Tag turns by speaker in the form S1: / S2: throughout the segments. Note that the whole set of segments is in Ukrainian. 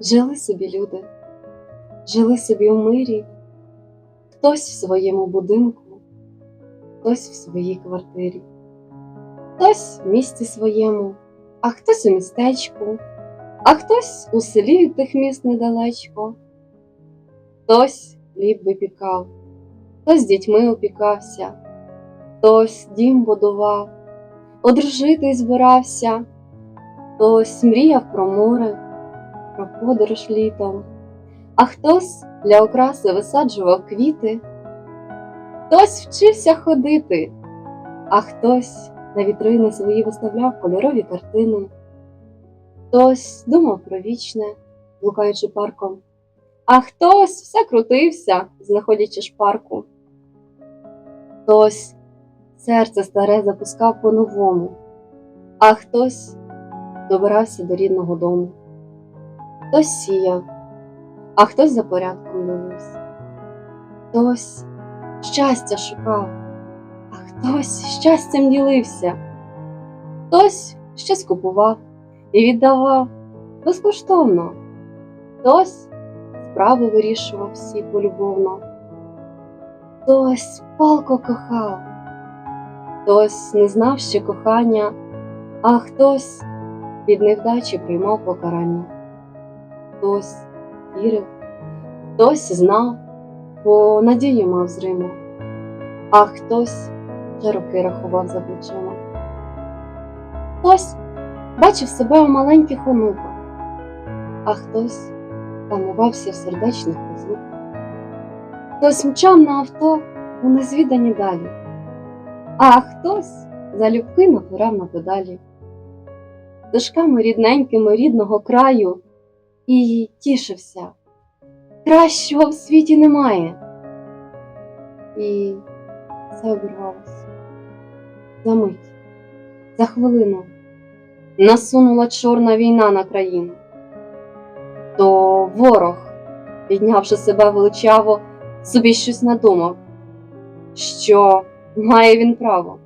S1: Жили собі люди, жили собі у мирі, хтось в своєму будинку, хтось в своїй квартирі, хтось в місті своєму, а хтось у містечку, а хтось у селі тих міст недалечко, хтось хліб випікав, хтось дітьми опікався, хтось дім будував, одружитись збирався, хтось мріяв про море про подорож літом, а хтось для окраси висаджував квіти, хтось вчився ходити, а хтось на вітрини свої виставляв кольорові картини, хтось думав про вічне, блукаючи парком, а хтось все крутився, знаходячи шпарку. Хтось серце старе запускав по-новому, а хтось добирався до рідного дому. Хтось сіяв, а хтось за порядком дивився. Хтось щастя шукав, а хтось щастям ділився. Хтось щось купував і віддавав безкоштовно. Хтось справи вирішував всі полюбовно. Хтось палко кохав, хтось не знав ще кохання, а хтось від невдачі приймав покарання хтось вірив, хтось знав, бо надію мав зриму, а хтось вже роки рахував за плечима. Хтось бачив себе у маленьких онуках, а хтось тамувався в сердечних розлуках. Хтось мчав на авто у незвідані далі, а хтось залюбки напирав на педалі. Дошками рідненькими рідного краю і тішився. Кращого в світі немає. І все обірвалося. За мить, за хвилину насунула чорна війна на країну. То ворог, піднявши себе величаво, собі щось надумав, що має він право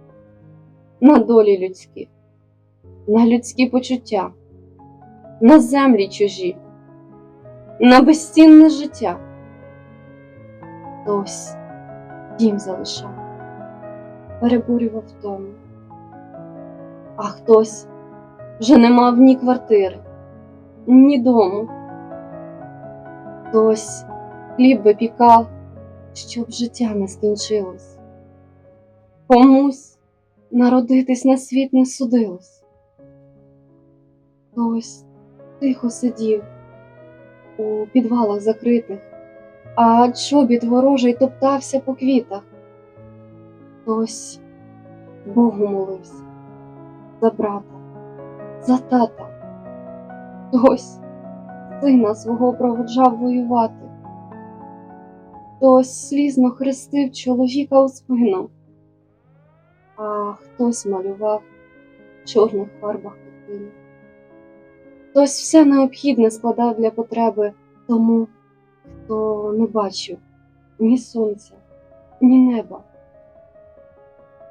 S1: на долі людські, на людські почуття, на землі чужі на безцінне життя. Хтось дім залишав, перебурював тому, а хтось вже не мав ні квартири, ні дому. Хтось хліб випікав, щоб життя не скінчилось. Комусь народитись на світ не судилось. Хтось тихо сидів у підвалах закритих, а чобіт ворожий топтався по квітах. Хтось Богу молився за брата, за тата, хтось сина свого проводжав воювати, хтось слізно хрестив чоловіка у спину, а хтось малював в чорних фарбах картину. Хтось все необхідне складав для потреби тому, хто не бачив ні сонця, ні неба.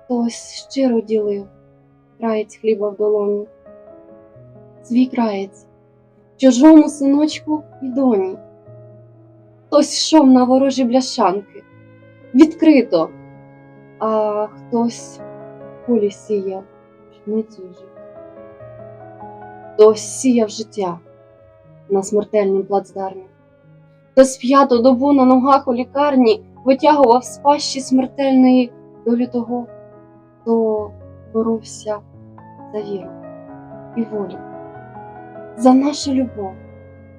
S1: Хтось щиро ділив краєць хліба в долоні, свій краєць, чужому синочку і доні. Хтось йшов на ворожі бляшанки відкрито, а хтось полі сіяв пшеницю і жив хтось сіяв життя на смертельнім плацдармі, хтось п'яту добу на ногах у лікарні витягував з пащі смертельної долю того, хто боровся за віру і волю, за нашу любов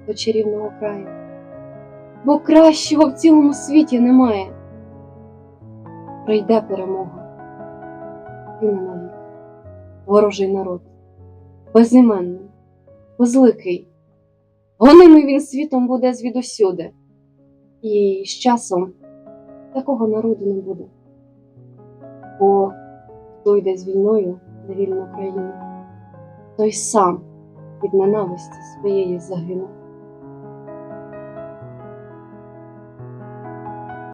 S1: до чарівного краю, бо кращого в цілому світі немає. Прийде перемога і не навік, ворожий народ. Безіменний, безликий. Гонимий він світом буде звідусюди, і з часом такого народу не буде. Бо хто йде з війною на вільну країну, той сам від ненависті своєї загине.